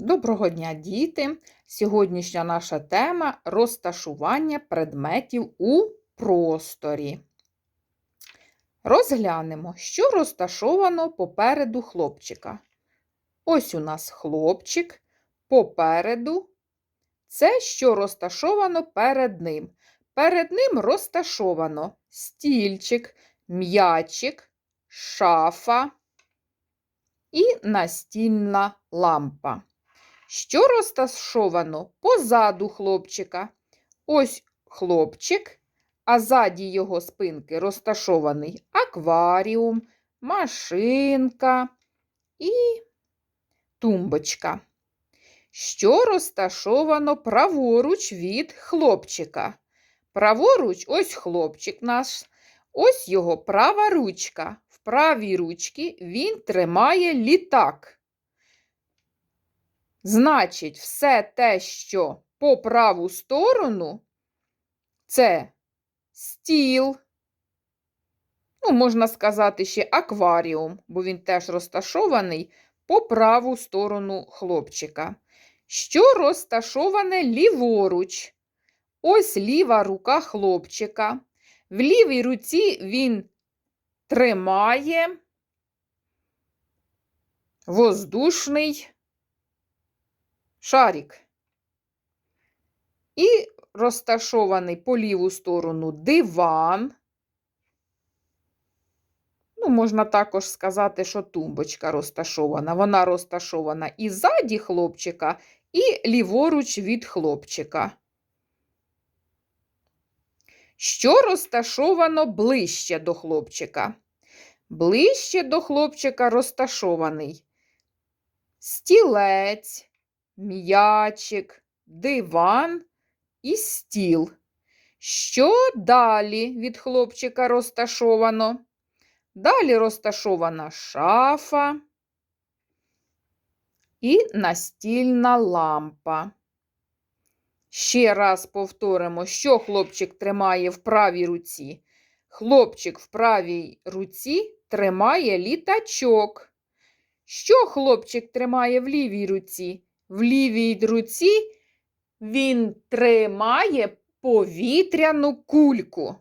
Доброго дня, діти! Сьогоднішня наша тема розташування предметів у просторі. Розглянемо, що розташовано попереду хлопчика. Ось у нас хлопчик попереду. Це що розташовано перед ним. Перед ним розташовано стільчик, м'ячик, шафа і настільна лампа. Що розташовано позаду хлопчика? Ось хлопчик, а ззаді його спинки розташований акваріум, машинка і тумбочка. Що розташовано праворуч від хлопчика? Праворуч ось хлопчик наш, ось його права ручка. В правій ручці він тримає літак. Значить, все те, що по праву сторону, це стіл, ну, можна сказати, ще акваріум, бо він теж розташований по праву сторону хлопчика. Що розташоване ліворуч? Ось ліва рука хлопчика. В лівій руці він тримає воздушний шарик. І розташований по ліву сторону диван. Ну, можна також сказати, що тумбочка розташована. Вона розташована і ззаді хлопчика, і ліворуч від хлопчика. Що розташовано ближче до хлопчика? Ближче до хлопчика розташований стілець, м'ячик, диван і стіл. Що далі від хлопчика розташовано? Далі розташована шафа і настільна лампа. Ще раз повторимо, що хлопчик тримає в правій руці. Хлопчик в правій руці тримає літачок. Що хлопчик тримає в лівій руці? В лівій руці він тримає повітряну кульку.